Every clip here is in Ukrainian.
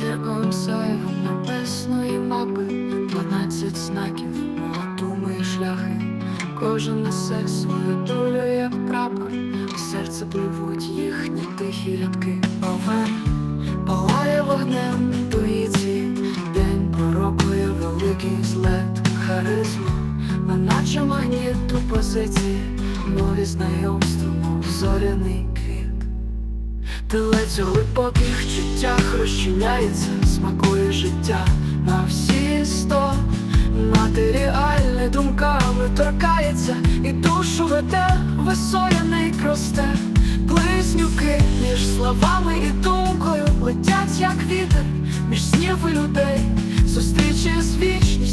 яскравим сяєвом небесної мапи, дванадцять знаків, думає шляхи, кожен несе свою долю, як прапор, у серце пливуть їхні тихі рядки. Овен палає вогнем інтуїції, день пророкує великий злет, харизму, неначе магніт у позиції, нові знайомства, зоряний. Телець у глибоких чуттях розчиняється, смакує життя на всі сто, матеріальне думками торкається, і душу веде висояний кросте, близнюки між словами і думкою летять, як вітер, між снів і людей, зустрічі з вічністю,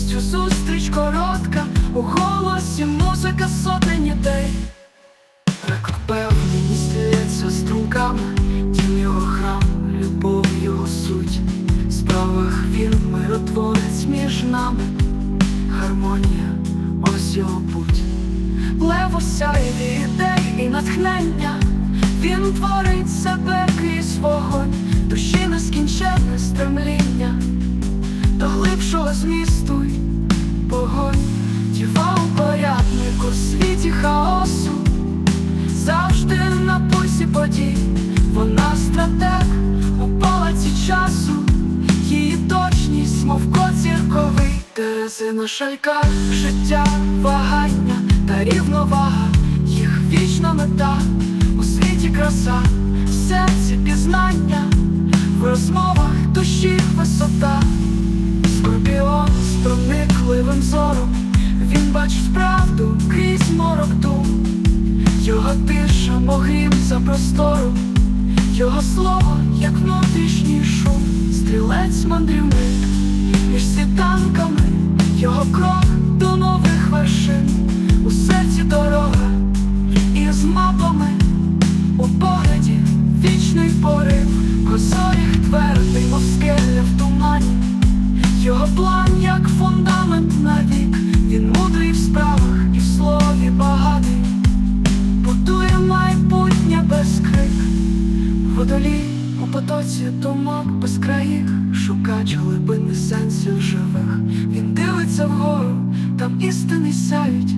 миротворець між нами, гармонія, ось його путь. Лево сяєві ідей і натхнення, він творить себе крізь вогонь, душі нескінченне стремління, до глибшого змісту й погонь, діва у поряднику, світі хаосу. Завжди на пульсі подій, вона стратег у палаці часу, її точність, мов зірковий, Терези на шальках, життя, вагання та рівновага, їх вічна мета, у світі краса, серці пізнання, в розмовах душі висота, скорпіон з проникливим зором, він бачить правду крізь морок дум. Його тиша могрім за простору, його слово, як внутрішній шум, стрілець мандрівник його крок до нових вершин, у серці дорога, і з мапами. У погляді вічний порив, козоріг твердий, мов скеля в тумані, його план, як фундамент навік, він мудрий в справах і в слові багатий. Будує майбутнє без крик, водолій у потоці думок безкраїх, шукач глибини сенсів живих. Він вгору, там істини сяють,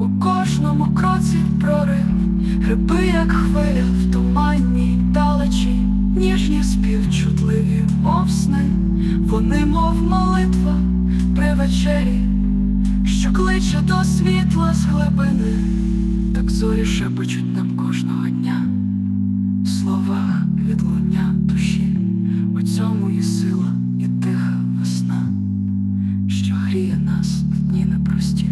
у кожному кроці прорив, гриби, як хвиля в туманній далечі, ніжні співчутливі, мов сни, вони, мов молитва при вечері, що кличе до світла з глибини. Так зорі шепочуть нам кожного дня. В словах відлуння. Не непрості.